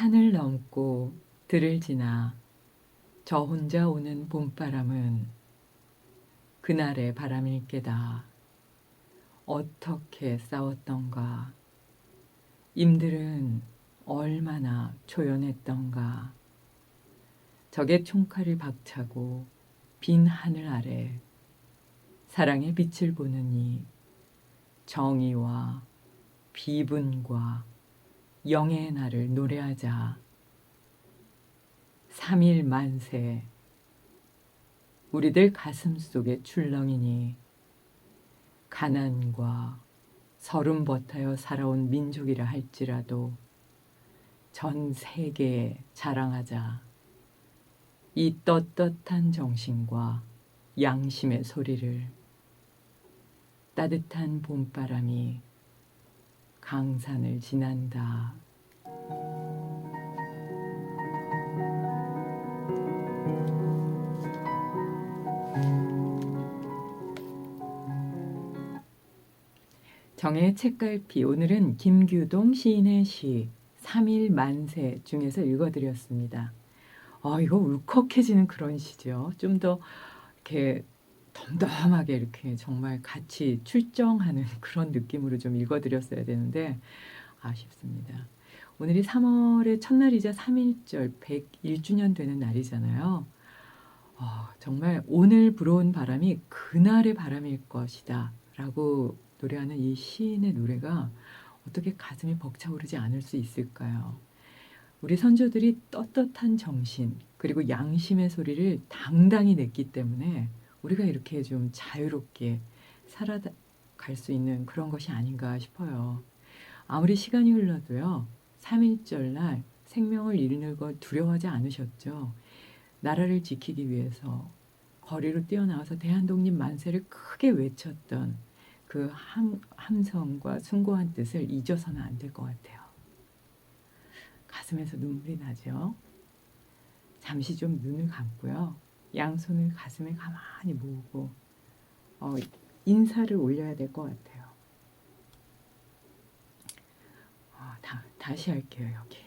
산을 넘고 들을 지나 저 혼자 오는 봄바람은 그날의 바람일 게다. 어떻게 싸웠던가. 임들은 얼마나 초연했던가. 적의 총칼을 박차고 빈 하늘 아래 사랑의 빛을 보느니 정의와 비분과 영의 날을 노래하자. 삼일 만세 우리들 가슴 속에 출렁이니 가난과 서름 버타여 살아온 민족이라 할지라도 전 세계에 자랑하자. 이 떳떳한 정신과 양심의 소리를 따뜻한 봄바람이 강산을 지난다. 정의 책갈피 오늘은 김규동 시인의 시 3일 만세 중에서 읽어드렸습니다. 아 이거 울컥해지는 그런 시죠. 좀 더 이렇게 덤덤하게 이렇게 정말 같이 출정하는 그런 느낌으로 좀 읽어드렸어야 되는데 아쉽습니다. 오늘이 3월의 첫날이자 3일절 101주년 되는 날이잖아요. 어, 정말 오늘 불어온 바람이 그날의 바람일 것이다 라고 노래하는 이 시인의 노래가 어떻게 가슴이 벅차오르지 않을 수 있을까요? 우리 선조들이 떳떳한 정신 그리고 양심의 소리를 당당히 냈기 때문에 우리가 이렇게 좀 자유롭게 살아갈 수 있는 그런 것이 아닌가 싶어요. 아무리 시간이 흘러도요. 3일절 날 생명을 잃는 걸 두려워하지 않으셨죠. 나라를 지키기 위해서 거리로 뛰어나와서 대한독립 만세를 크게 외쳤던 그 함, 함성과 숭고한 뜻을 잊어서는 안 될 것 같아요. 가슴에서 눈물이 나죠. 잠시 좀 눈을 감고요. 양손을 가슴에 가만히 모으고 어, 인사를 올려야 될 것 같아요. 어, 다, 다시 할게요 여기.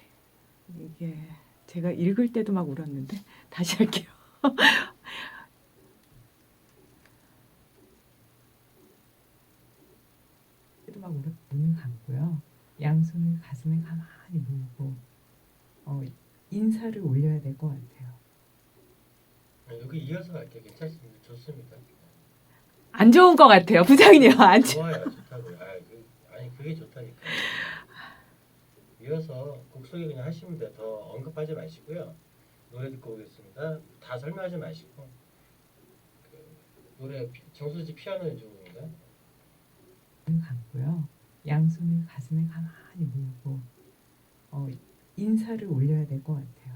이게 제가 읽을 때도 막 울었는데 다시 할게요. 막 눈을 감고요. 양손을 가슴에 가만히 모으고 어, 인사를 올려야 될 것 같아요. 아, 여기 이어서 갈게요. 괜찮습니다. 좋습니다. 안 좋은 것 같아요, 부장님. 안 좋. 좋아요. 좋다고요. 아, 그, 아니 그게 좋다니까. 이어서 곡 소개 그냥 하시면 돼요. 더 언급하지 마시고요. 노래 듣고 오겠습니다. 다 설명하지 마시고 그 노래 피- 정수지 피아노 연주곡인가? 눈 감고요. 양손을 가슴에 가만히 모으고 어, 인사를 올려야 될 것 같아요.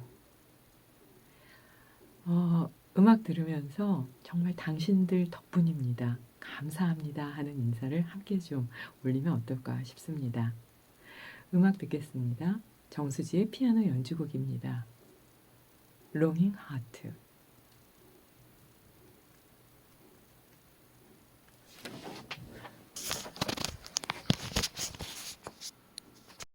어, 음악 들으면서 정말 당신들 덕분입니다. 감사합니다 하는 인사를 함께 좀 올리면 어떨까 싶습니다. 음악 듣겠습니다. 정수지의 피아노 연주곡입니다. 롱잉 하트